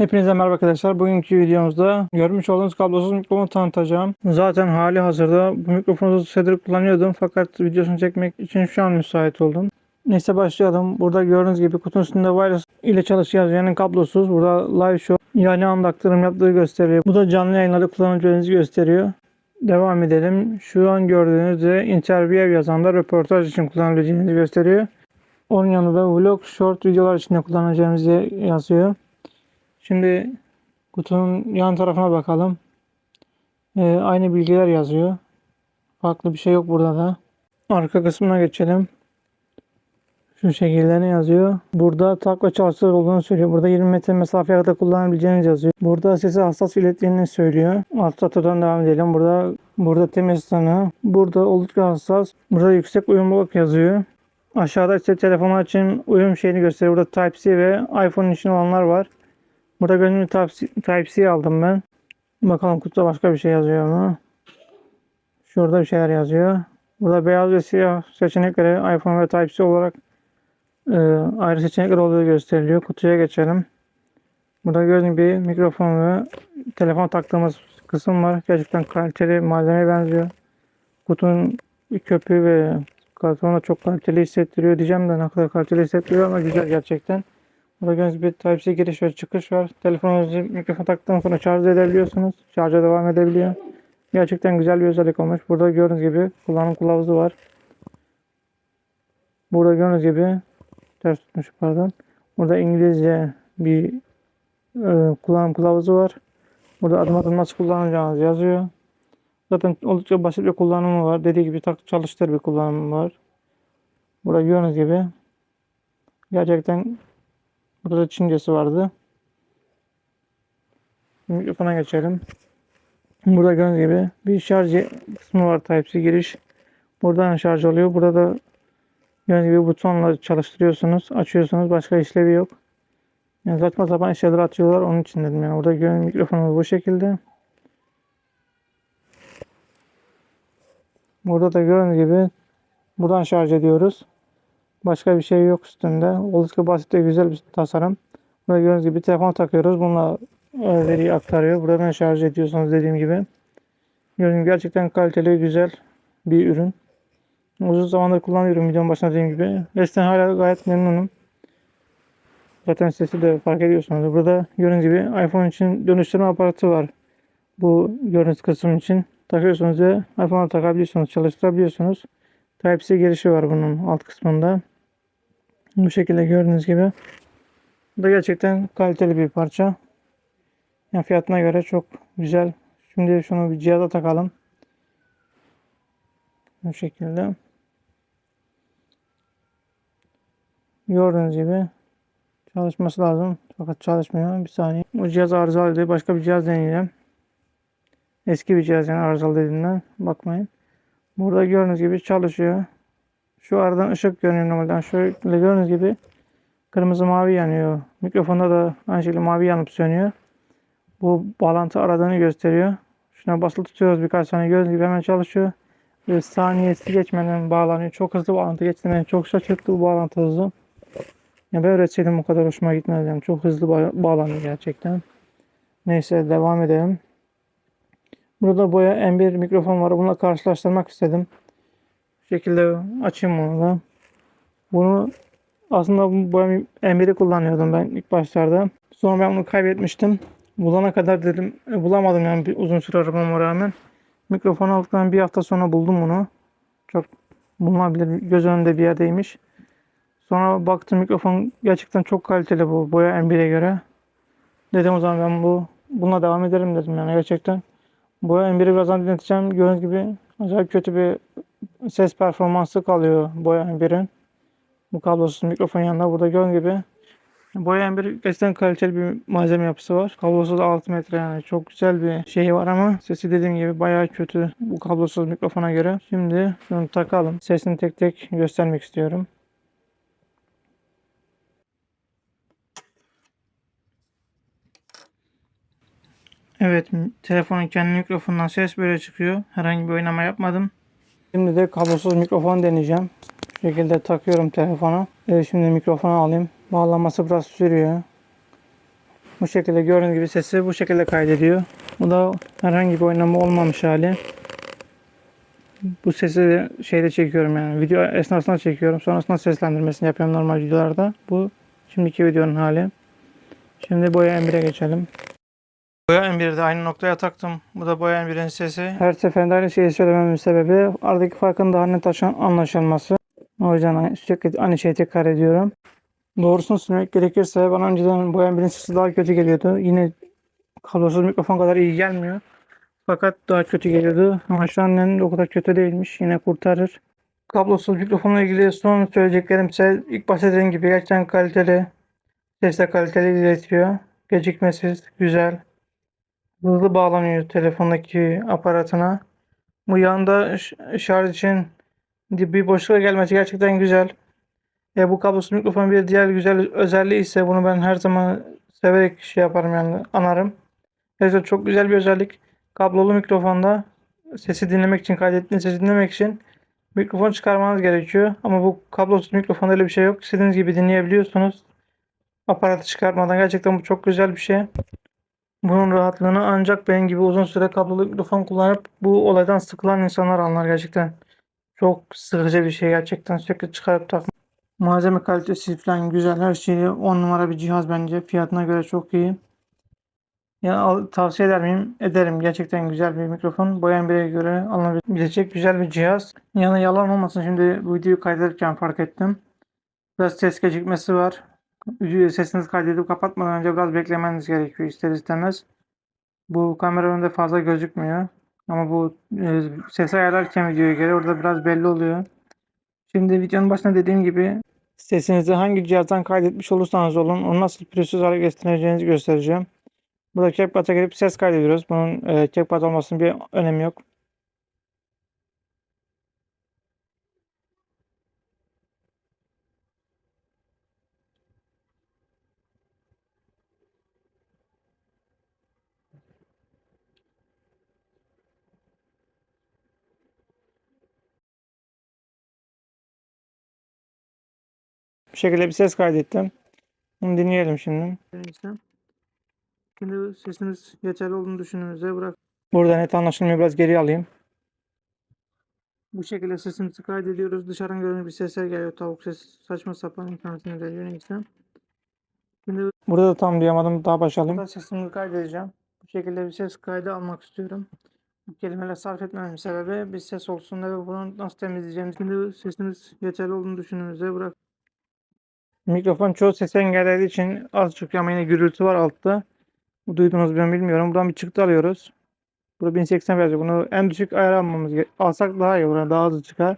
Hepinize merhaba arkadaşlar. Bugünkü videomuzda görmüş olduğunuz kablosuz mikrofonu tanıtacağım. Zaten hali hazırda bu mikrofonu süredir kullanıyordum fakat videosunu çekmek için şu an müsait oldum. Neyse başlayalım. Burada gördüğünüz gibi kutunun üstünde wireless ile çalışıyor yani kablosuz. Burada live show yani anda aktarım yaptığı gösteriyor. Bu da canlı yayınlarda kullanabileceğinizi gösteriyor. Devam edelim. Şu an gördüğünüzde interview yazanda röportaj için kullanabileceğinizi gösteriyor. Onun yanında vlog, short videolar için de kullanacağımızı yazıyor. Şimdi kutunun yan tarafına bakalım. Ee, aynı bilgiler yazıyor. Farklı bir şey yok burada da. Arka kısmına geçelim. Şu şekilde ne yazıyor? Burada tak ve olduğunu söylüyor. Burada 20 metre mesafeye kadar kullanabileceğiniz yazıyor. Burada sesi hassas ilettiğini söylüyor. Alt satırdan devam edelim. Burada burada temiz tanı. Burada oldukça hassas. Burada yüksek uyumluluk yazıyor. Aşağıda ise telefon için uyum şeyini gösteriyor. Burada Type-C ve iPhone için olanlar var. Burada Type-C aldım ben. Bakalım kutuda başka bir şey yazıyor mu? Şurada bir şeyler yazıyor. Burada beyaz ve siyah seçenekleri iPhone ve Type-C olarak e, ayrı seçenekler olduğu gösteriliyor. Kutuya geçelim. Burada gördüğünüz gibi mikrofon ve telefon taktığımız kısım var. Gerçekten kaliteli malzemeye benziyor. Kutunun köpüğü ve kartonu çok kaliteli hissettiriyor diyeceğim de ne kadar kaliteli hissettiriyor ama güzel gerçekten. Burada gördüğünüz gibi Type-C giriş ve çıkış var. Telefonunuzu mikrofon taktıktan sonra şarj edebiliyorsunuz. Şarja devam edebiliyor. Gerçekten güzel bir özellik olmuş. Burada gördüğünüz gibi kullanım kılavuzu var. Burada gördüğünüz gibi ters tutmuş pardon. Burada İngilizce bir e, kullanım kılavuzu var. Burada adım adım nasıl kullanacağınız yazıyor. Zaten oldukça basit bir kullanımı var. Dediği gibi tak çalıştır bir kullanımı var. Burada gördüğünüz gibi gerçekten burada da Çincesi vardı. Mikrofona geçelim. Burada gördüğünüz gibi bir şarj kısmı var Type-C giriş. Buradan şarj oluyor. Burada da gördüğünüz gibi butonla çalıştırıyorsunuz. Açıyorsunuz. Başka işlevi yok. Yani saçma sapan şeyler atıyorlar. Onun için dedim yani. Burada gördüğünüz mikrofonumuz bu şekilde. Burada da gördüğünüz gibi buradan şarj ediyoruz. Başka bir şey yok üstünde. Oldukça basit ve güzel bir tasarım. Burada gördüğünüz gibi telefon takıyoruz. Bununla e, veriyi aktarıyor. Buradan şarj ediyorsunuz dediğim gibi. Gördüğünüz gerçekten kaliteli güzel bir ürün. Uzun zamandır kullanıyorum videonun başında dediğim gibi. Resten hala gayet memnunum. Zaten sesi de fark ediyorsunuz. Burada gördüğünüz gibi iPhone için dönüştürme aparatı var. Bu gördüğünüz kısım için takıyorsunuz ve iPhone'a takabiliyorsunuz, çalıştırabiliyorsunuz. Type-C girişi var bunun alt kısmında. Bu şekilde gördüğünüz gibi. Bu da gerçekten kaliteli bir parça. Yani fiyatına göre çok güzel. Şimdi şunu bir cihaza takalım. Bu şekilde. Gördüğünüz gibi çalışması lazım. Fakat çalışmıyor. Bir saniye. Bu cihaz arızalıydı. Başka bir cihaz deneyeceğim. Eski bir cihaz yani arızalı dediğinden. Bakmayın. Burada gördüğünüz gibi çalışıyor. Şu aradan ışık görünüyor normalden. Şöyle gördüğünüz gibi kırmızı mavi yanıyor. Mikrofonda da aynı şekilde mavi yanıp sönüyor. Bu bağlantı aradığını gösteriyor. Şuna basılı tutuyoruz birkaç saniye gördüğünüz gibi hemen çalışıyor. Ve saniyesi geçmeden bağlanıyor. Çok hızlı bağlantı geçti. Beni çok şaşırttı bu bağlantı hızı. Ya ben öğretseydim o kadar hoşuma gitmez. Yani çok hızlı ba- bağlanıyor gerçekten. Neyse devam edelim. Burada boya M1 mikrofon var. Bununla karşılaştırmak istedim. Şekilde açayım bunu da. Bunu aslında bu M1'i kullanıyordum ben ilk başlarda. Sonra ben bunu kaybetmiştim. Bulana kadar dedim e, bulamadım yani bir uzun süre aramama rağmen. Mikrofon aldıktan bir hafta sonra buldum bunu. Çok bulunabilir göz önünde bir yerdeymiş. Sonra baktım mikrofon gerçekten çok kaliteli bu boya M1'e göre. Dedim o zaman ben bu bununla devam ederim dedim yani gerçekten. Boya M1'i birazdan dinleteceğim. Gördüğünüz gibi acayip kötü bir ses performansı kalıyor Boya M1'in. Bu kablosuz mikrofon yanında. Burada gördüğünüz gibi Boya M1 gerçekten kaliteli bir malzeme yapısı var. Kablosu da 6 metre yani çok güzel bir şey var ama sesi dediğim gibi bayağı kötü bu kablosuz mikrofona göre. Şimdi şunu takalım. Sesini tek tek göstermek istiyorum. Evet, telefonun kendi mikrofonundan ses böyle çıkıyor. Herhangi bir oynama yapmadım. Şimdi de kablosuz mikrofon deneyeceğim. Bu şekilde takıyorum telefona. Evet, şimdi mikrofonu alayım. Bağlanması biraz sürüyor. Bu şekilde gördüğünüz gibi sesi bu şekilde kaydediyor. Bu da herhangi bir oynama olmamış hali. Bu sesi de şeyde çekiyorum yani video esnasında çekiyorum. Sonrasında seslendirmesini yapıyorum normal videolarda. Bu şimdiki videonun hali. Şimdi boya M1'e geçelim. Boya M1'i de aynı noktaya taktım. Bu da boya M1'in sesi. Her seferinde aynı şeyi söylememin sebebi aradaki farkın daha net anlaşılması. O yüzden sürekli aynı şeyi tekrar ediyorum. Doğrusunu söylemek gerekirse bana önceden boya M1'in sesi daha kötü geliyordu. Yine kablosuz mikrofon kadar iyi gelmiyor. Fakat daha kötü geliyordu. Ama şu an o kadar kötü değilmiş. Yine kurtarır. Kablosuz mikrofonla ilgili son söyleyeceklerim ise ilk başta dediğim gibi gerçekten kaliteli. Ses de kaliteli iletiyor. Gecikmesiz, güzel. Hızlı bağlanıyor telefondaki aparatına. Bu yanda şarj için bir boşluğa gelmesi gerçekten güzel. E, bu kablosuz mikrofon bir diğer güzel özelliği ise bunu ben her zaman severek şey yaparım yani anarım. Gerçekten çok güzel bir özellik. Kablolu mikrofonda sesi dinlemek için, kaydettiğiniz sesi dinlemek için mikrofon çıkarmanız gerekiyor. Ama bu kablosuz mikrofonda öyle bir şey yok. İstediğiniz gibi dinleyebiliyorsunuz. Aparatı çıkarmadan gerçekten bu çok güzel bir şey. Bunun rahatlığını ancak benim gibi uzun süre kablolu mikrofon kullanıp bu olaydan sıkılan insanlar anlar gerçekten. Çok sıkıcı bir şey gerçekten sürekli çıkarıp takmak. Malzeme kalitesi falan güzel. Her şeyi 10 numara bir cihaz bence. Fiyatına göre çok iyi. Ya al- tavsiye eder miyim? Ederim. Gerçekten güzel bir mikrofon. Boyan bire göre alınabilecek güzel bir cihaz. Yani yalan olmasın şimdi bu videoyu kaydederken fark ettim. Biraz ses gecikmesi var. Sesinizi kaydedip kapatmadan önce biraz beklemeniz gerekiyor ister istemez. Bu kamera önünde fazla gözükmüyor. Ama bu e, ses ayarlarken videoya göre orada biraz belli oluyor. Şimdi videonun başında dediğim gibi sesinizi hangi cihazdan kaydetmiş olursanız olun onu nasıl pürüzsüz hale getireceğinizi göstereceğim. Burada CapCut'a girip ses kaydediyoruz. Bunun e, CapCut olmasının bir önemi yok. Şekilde bir ses kaydettim. Bunu dinleyelim şimdi. Şimdi sesiniz yeterli olduğunu düşündüğünüzde bırak. Burada net anlaşılmıyor. Biraz geri alayım. Bu şekilde sesimizi kaydediyoruz. Dışarıdan görünür bir sesler geliyor. Tavuk sesi saçma sapan internetine geliyor neyse. Şimdi burada da tam duyamadım. Daha başlayalım. Burada sesimi kaydedeceğim. Bu şekilde bir ses kaydı almak istiyorum. Bu kelimeler sarf etmememin sebebi bir ses olsun ve bunu nasıl temizleyeceğim. Şimdi sesimiz yeterli olduğunu düşündüğünüzde bırak. Mikrofon çoğu sesi engellediği için az çıkıyor ama yine gürültü var altta. Bu duydunuz ben bilmiyorum. Buradan bir çıktı alıyoruz. Burada 1080 verecek. Bunu en düşük ayar almamız alsak daha iyi. Buradan daha hızlı çıkar.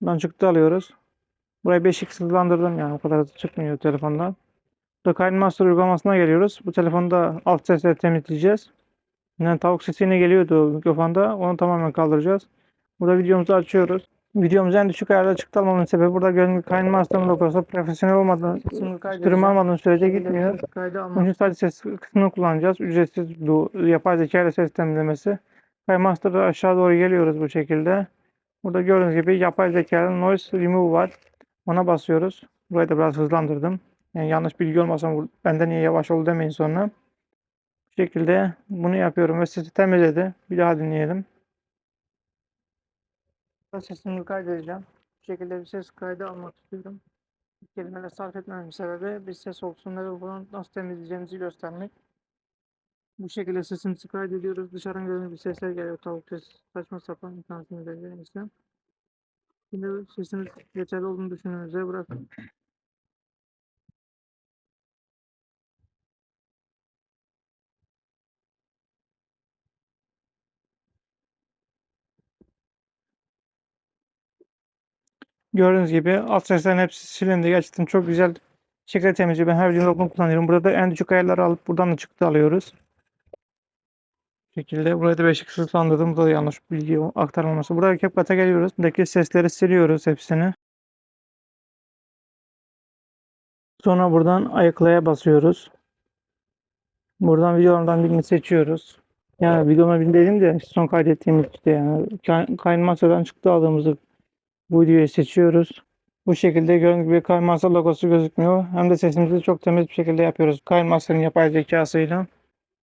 Buradan çıktı alıyoruz. Burayı 5x hızlandırdım yani o kadar hızlı çıkmıyor telefondan. Burada KineMaster uygulamasına geliyoruz. Bu telefonda alt sesleri temizleyeceğiz. Yani tavuk sesi yine geliyordu mikrofonda. Onu tamamen kaldıracağız. Burada videomuzu açıyoruz. Videomuz en düşük ayarda çıktı almamın sebebi burada gördüğünüz gibi KineMaster'ın logosu profesyonel olmadan, sürüm almadığın sürece gitmiyor. Onun için sadece ses kısmını kullanacağız. Ücretsiz bu yapay zeka ile ses temizlemesi. KineMaster'da aşağı doğru geliyoruz bu şekilde. Burada gördüğünüz gibi yapay zekanın noise remove var. Ona basıyoruz. Burayı da biraz hızlandırdım. Yani yanlış bilgi olmasın bu- benden niye yavaş oldu demeyin sonra. Bu şekilde bunu yapıyorum ve sesi temizledi. Bir daha dinleyelim. Sesimi kaydedeceğim. Bu şekilde bir ses kaydı almak istiyorum. Kelimeler sarf etmememin sebebi bir ses olsun ve bunu nasıl temizleyeceğimizi göstermek. Bu şekilde sesimizi kaydediyoruz. Dışarıdan görünür bir sesler geliyor. Tavuk sesi, saçma sapan geliyor işte. Şimdi sesimiz yeterli olduğunu düşündüğünüzde bırakın. Gördüğünüz gibi alt seslerin hepsi silindi. Gerçekten çok güzel şekilde temizliyor. Ben her videoda bunu kullanıyorum. Burada da en düşük ayarları alıp buradan da çıktı alıyoruz. Bu şekilde burayı da beşik hızlandırdım. Burada da yanlış bilgi aktarılması. Burada CapCut'a geliyoruz. Buradaki sesleri siliyoruz hepsini. Sonra buradan ayıklaya basıyoruz. Buradan videolardan birini seçiyoruz. Yani videolardan birini de son kaydettiğimiz işte yani Kay- Kayınmasadan çıktı aldığımızı videoyu seçiyoruz. Bu şekilde gördüğünüz gibi KineMaster logosu gözükmüyor. Hem de sesimizi çok temiz bir şekilde yapıyoruz. KineMaster'ın yapay zekasıyla.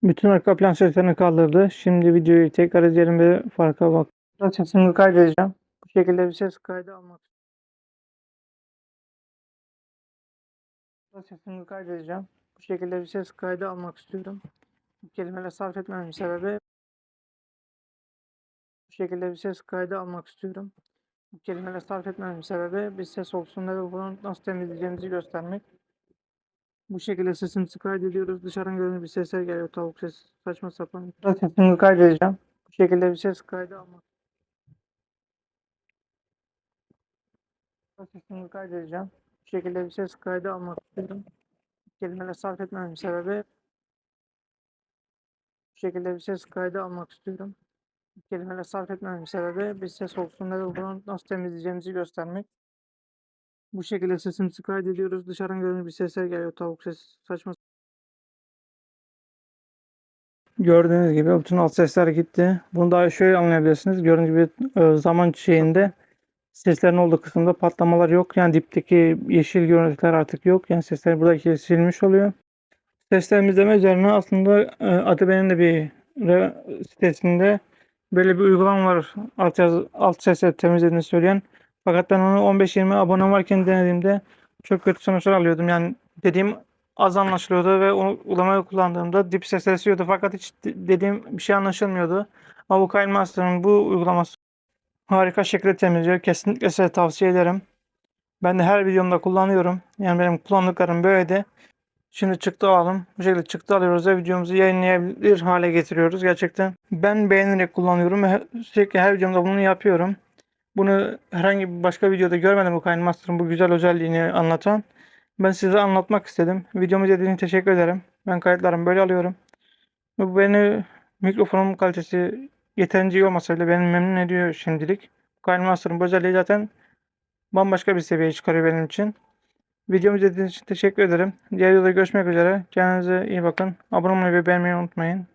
Bütün arka plan seslerini kaldırdı. Şimdi videoyu tekrar izleyelim ve farka bak. Sesimi kaydedeceğim. Bu şekilde bir ses kaydı almak Sesimi kaydedeceğim. Bu şekilde bir ses kaydı almak istiyorum. Kelimeler sarf etmemin sebebi bu şekilde bir ses kaydı almak istiyorum. Bu kelimeler sarf etmemin sebebi bir ses olsun ve bunu nasıl temizleyeceğimizi göstermek. Bu şekilde sesimizi kaydediyoruz. Dışarıdan görünür bir sesler geliyor. Tavuk sesi, saçma sapan. Sesimi kaydedeceğim. Bu şekilde bir ses kaydı almak. Sesimi kaydedeceğim. Bu şekilde bir ses kaydı almak istiyorum. Kelimeler sarf etmemin sebebi bu şekilde bir ses kaydı almak istiyorum. Kelimeler sarf etmemin sebebi bir ses olsun ve bunu nasıl temizleyeceğimizi göstermek. Bu şekilde sesimizi kaydediyoruz. Dışarıdan görünür bir sesler geliyor. Tavuk sesi, saçma Gördüğünüz gibi bütün alt sesler gitti. Bunu daha şöyle anlayabilirsiniz. Gördüğünüz gibi e, zaman şeyinde seslerin olduğu kısımda patlamalar yok. Yani dipteki yeşil görüntüler artık yok. Yani sesler buradaki silmiş oluyor. Ses temizleme üzerine aslında e, Adobe'nin de bir sitesinde böyle bir uygulama var. Alt, yaz, alt sesleri temizlediğini söyleyen. Fakat ben onu 15-20 abone varken denediğimde çok kötü sonuçlar alıyordum. Yani dediğim az anlaşılıyordu ve o uygulamayı kullandığımda dip sesleri siliyordu. Fakat hiç de- dediğim bir şey anlaşılmıyordu. Ama bu KineMaster'ın bu uygulaması harika şekilde temizliyor. Kesinlikle size tavsiye ederim. Ben de her videomda kullanıyorum. Yani benim kullandıklarım böyleydi. Şimdi çıktı alalım. Bu şekilde çıktı alıyoruz ve videomuzu yayınlayabilir hale getiriyoruz. Gerçekten ben beğenerek kullanıyorum ve sürekli her videomda bunu yapıyorum. Bunu herhangi bir başka videoda görmedim bu KineMaster'ın bu güzel özelliğini anlatan. Ben size anlatmak istedim. Videomu izlediğiniz için teşekkür ederim. Ben kayıtlarımı böyle alıyorum. Bu beni mikrofonum kalitesi yeterince iyi olmasa bile beni memnun ediyor şimdilik. KineMaster'ın bu özelliği zaten bambaşka bir seviyeye çıkarıyor benim için. Videomu izlediğiniz için teşekkür ederim. Diğer videoda görüşmek üzere. Kendinize iyi bakın. Abone olmayı ve beğenmeyi unutmayın.